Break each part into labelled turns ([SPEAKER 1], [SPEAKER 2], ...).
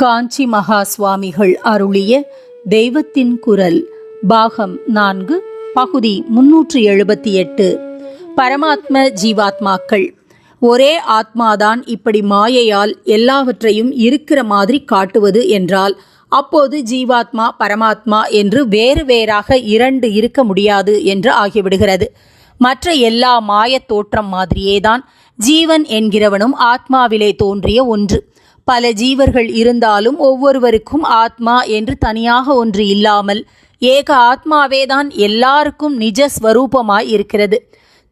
[SPEAKER 1] காஞ்சி மகா சுவாமிகள் அருளிய தெய்வத்தின் குரல் பாகம் நான்கு பகுதி முன்னூற்று எழுபத்தி எட்டு. பரமாத்ம ஜீவாத்மாக்கள் ஒரே ஆத்மாதான் இப்படி மாயையால் எல்லாவற்றையும் இருக்கிற மாதிரி காட்டுவது என்றால் அப்போது ஜீவாத்மா பரமாத்மா என்று வேறு வேறாக இரண்டு இருக்க முடியாது என்று ஆகிவிடுகிறது. மற்ற எல்லா மாயத் தோற்றம் மாதிரியேதான் ஜீவன் என்கிறவனும் ஆத்மாவிலே தோன்றிய ஒன்று. பல ஜீவர்கள் இருந்தாலும் ஒவ்வொருவருக்கும் ஆத்மா என்று தனியாக ஒன்று இல்லாமல் ஏக ஆத்மாவேதான் எல்லாருக்கும் நிஜ ஸ்வரூபமாய் இருக்கிறது.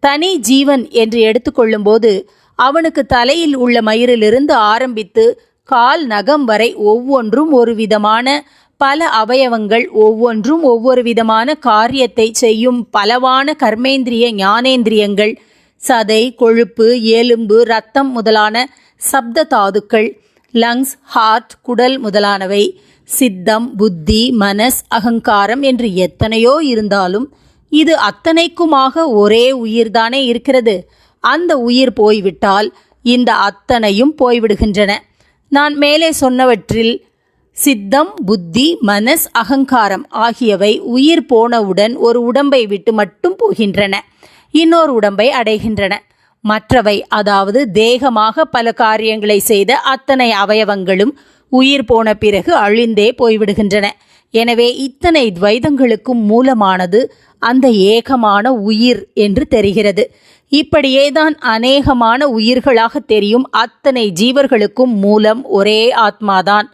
[SPEAKER 1] தனி ஜீவன் என்று எடுத்துக்கொள்ளும்போது அவனுக்கு தலையில் உள்ள மயிரிலிருந்து ஆரம்பித்து கால் நகம் வரை ஒவ்வொன்றும் ஒரு விதமான பல அவயவங்கள் ஒவ்வொன்றும் ஒவ்வொரு விதமான காரியத்தை செய்யும் பலவான கர்மேந்திரிய ஞானேந்திரியங்கள் சதை கொழுப்பு எலும்பு ரத்தம் முதலான சப்த தாதுக்கள் லங்ஸ் ஹார்ட் குடல் முதலானவை சித்தம் புத்தி மனஸ் அகங்காரம் என்று எத்தனையோ இருந்தாலும் இது அத்தனைக்குமாக ஒரே உயிர்தானே இருக்கிறது. அந்த உயிர் போய்விட்டால் இந்த அத்தனையும் போய்விடுகின்றன. நான் மேலே சொன்னவற்றில் சித்தம் புத்தி மனஸ் அகங்காரம் ஆகியவை உயிர் போனவுடன் ஒரு உடம்பை விட்டு மட்டும் போகின்றன. இன்னொரு உடம்பை அடைகின்றன. மற்றவை அதாவது தேகமாக பல காரியங்களை செய்த அத்தனை அவயவங்களும் உயிர் போன பிறகு அழிந்தே போய்விடுகின்றன. எனவே இத்தனை துவைதங்களுக்கும் மூலமானது அந்த ஏகமான உயிர் என்று தெரிகிறது. இப்படியேதான் அநேகமான உயிர்களாக தெரியும் அத்தனை ஜீவர்களுக்கும் மூலம் ஒரே ஆத்மாதான்.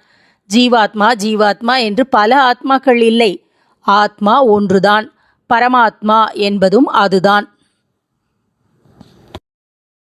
[SPEAKER 1] ஜீவாத்மா ஜீவாத்மா என்று பல ஆத்மாக்கள் இல்லை. ஆத்மா ஒன்றுதான் பரமாத்மா என்பதும் அதுதான்.